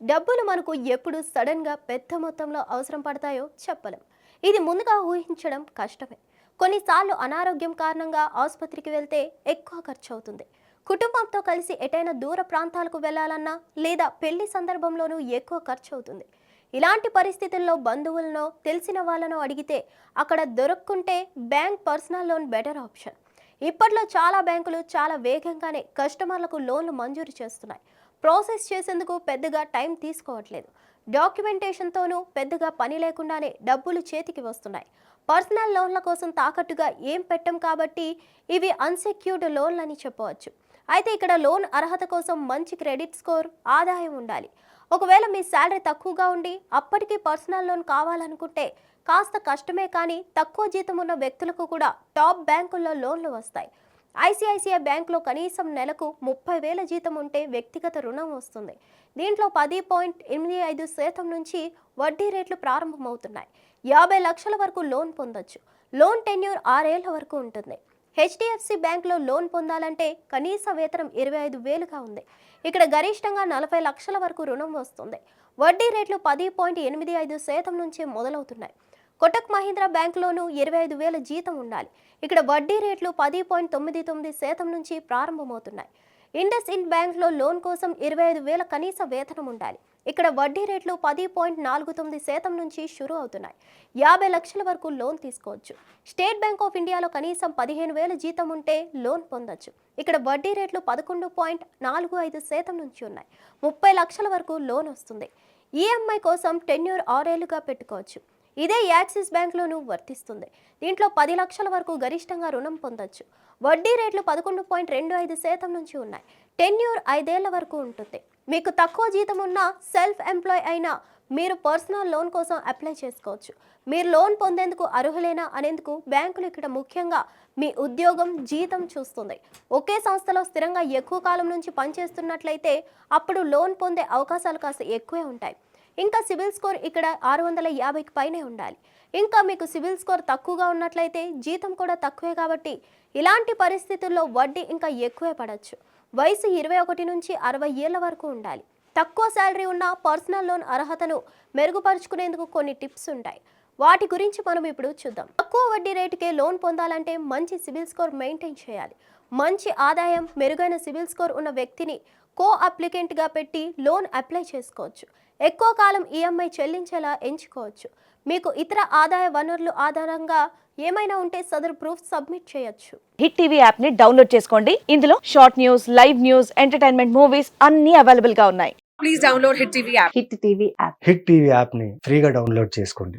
డబ్బులు మనకు ఎప్పుడు సడన్గా పెద్ద మొత్తంలో అవసరం పడతాయో చెప్పలేం. ఇది ముందుగా ఊహించడం కష్టమే. కొన్నిసార్లు అనారోగ్యం కారణంగా ఆసుపత్రికి వెళ్తే ఎక్కువ ఖర్చు అవుతుంది కుటుంబంతో కలిసి ఎటైనా దూర ప్రాంతాలకు వెళ్ళాలన్నా లేదా పెళ్ళి సందర్భంలోనూ ఎక్కువ ఖర్చు అవుతుంది ఇలాంటి పరిస్థితుల్లో బంధువులను తెలిసిన వాళ్ళను అడిగితే అక్కడ దొరక్కుంటే bank personal loan better option. ఇప్పట్లో చాలా బ్యాంకులు చాలా వేగంగానే కస్టమర్లకు లోన్లు మంజూరు చేస్తున్నాయి. ప్రాసెస్ చేసేందుకు పెద్దగా టైం తీసుకోవట్లేదు. డాక్యుమెంటేషన్తోనూ పెద్దగా పని లేకుండానే డబ్బులు చేతికి వస్తున్నాయి. పర్సనల్ లోన్ల కోసం తాకట్టుగా ఏం పెట్టం కాబట్టి ఇవి అన్సెక్యూర్డ్ లోన్లని చెప్పవచ్చు. అయితే ఇక్కడ లోన్ అర్హత కోసం మంచి క్రెడిట్ స్కోర్ ఆదాయం ఉండాలి. ఒకవేళ మీ శాలరీ తక్కువగా ఉండి అప్పటికి పర్సనల్ లోన్ కావాలనుకుంటే కాస్త కష్టమే కానీ తక్కువ జీతం ఉన్న వ్యక్తులకు కూడా టాప్ బ్యాంకుల్లో లోన్లు వస్తాయి. ఐసిఐసిఐ బ్యాంకులో కనీసం నెలకు ముప్పై వేల జీతం ఉంటే వ్యక్తిగత రుణం వస్తుంది. దీంట్లో పది పాయింట్ ఎనిమిది ఐదు శాతం నుంచి వడ్డీ రేట్లు ప్రారంభమవుతున్నాయి. యాభై లక్షల వరకు లోన్ పొందొచ్చు. లోన్ టెన్యూర్ ఆరేళ్ళ వరకు ఉంటుంది. హెచ్డిఎఫ్సి బ్యాంక్లో లోన్ పొందాలంటే కనీస వేతనం ఇరవై ఐదు వేలుగా ఉంది. ఇక్కడ గరిష్టంగా నలభై లక్షల వరకు రుణం వస్తుంది. వడ్డీ రేట్లు పది పాయింట్ ఎనిమిది ఐదు శాతం నుంచి మొదలవుతున్నాయి. కొటక్ మహీంద్రా బ్యాంకులోనూ ఇరవై ఐదు వేల జీతం ఉండాలి. ఇక్కడ వడ్డీ రేట్లు పది పాయింట్ తొమ్మిది తొమ్మిది శాతం నుంచి ప్రారంభమవుతున్నాయి. ఇండస్ ఇండ్ బ్యాంక్లో లోన్ కోసం ఇరవై ఐదు వేల కనీస వేతనం ఉండాలి. ఇక్కడ వడ్డీ రేట్లు పది పాయింట్ నాలుగు తొమ్మిది శాతం నుంచి షురూ అవుతున్నాయి. యాభై లక్షల వరకు లోన్ తీసుకోవచ్చు. స్టేట్ బ్యాంక్ ఆఫ్ ఇండియాలో కనీసం పదిహేను వేల జీతం ఉంటే లోన్ పొందొచ్చు. ఇక్కడ వడ్డీ రేట్లు పదకొండు పాయింట్ నాలుగు ఐదు శాతం నుంచి ఉన్నాయి. ముప్పై లక్షల వరకు లోన్ వస్తుంది. ఈఎంఐ కోసం టెన్యూర్ ఆరేళ్ళుగా పెట్టుకోవచ్చు. ఇదే యాక్సిస్ బ్యాంక్లోనూ వర్తిస్తుంది. దీంట్లో పది లక్షల వరకు గరిష్టంగా రుణం పొందొచ్చు. వడ్డీ రేట్లు పదకొండు పాయింట్ రెండు ఐదు శాతం నుంచి ఉన్నాయి. టెన్యూర్ ఐదేళ్ళ వరకు ఉంటుంది. మీకు తక్కువ జీతం ఉన్న సెల్ఫ్ ఎంప్లాయ్ అయినా మీరు పర్సనల్ లోన్ కోసం అప్లై చేసుకోవచ్చు. మీరు లోన్ పొందేందుకు అర్హులేనా అనేందుకు బ్యాంకులు ఇక్కడ ముఖ్యంగా మీ ఉద్యోగం జీతం చూస్తుంది. ఒకే సంస్థలో స్థిరంగా ఎక్కువ కాలం నుంచి పనిచేస్తున్నట్లయితే అప్పుడు లోన్ పొందే అవకాశాలు కాస్త ఎక్కువే ఉంటాయి. ఇంకా సిబిల్ స్కోర్ ఇక్కడ ఆరు వందల యాభైకి పైనే ఉండాలి. ఇంకా మీకు సిబిల్ స్కోర్ తక్కువగా ఉన్నట్లయితే జీతం కూడా తక్కువే కాబట్టి ఇలాంటి పరిస్థితుల్లో వడ్డీ ఇంకా ఎక్కువే పడవచ్చు వయసు ఇరవై ఒకటి నుంచి అరవై ఏళ్ళ వరకు ఉండాలి. తక్కువ శాలరీ ఉన్న పర్సనల్ లోన్ అర్హతను మెరుగుపరుచుకునేందుకు కొన్ని టిప్స్ ఉంటాయి. వాటి గురించి మనం ఇప్పుడు చూద్దాం. తక్కువ వడ్డీ రేటుకే లోన్ పొందాలంటే మంచి సిబిల్ స్కోర్ మెయింటైన్ చేయాలి. మంచి ఆదాయం మెరుగైన సిబిల్ స్కోర్ ఉన్న వ్యక్తిని కో అప్లికెంట్గా పెట్టి లోన్ అప్లై చేసుకోవచ్చు. ఎక్కువ కాలం ఈఎంఐ చెల్లించేలా ఎంచుకోవచ్చు. మీకు ఇతర ఆదాయ వనరులు ఆధారంగా ఏమైనా ఉంటే సదరు ప్రూఫ్ సబ్మిట్ చేయొచ్చు. హిట్ టీవీ యాప్ని డౌన్లోడ్ చేసుకోండి. ఇందులో short news live news entertainment movies అన్ని అవైలబుల్గా ఉన్నాయి. Please download Hit TV app. Hit TV app Hit TV యాప్ని ఫ్రీగా డౌన్లోడ్ చేసుకోండి.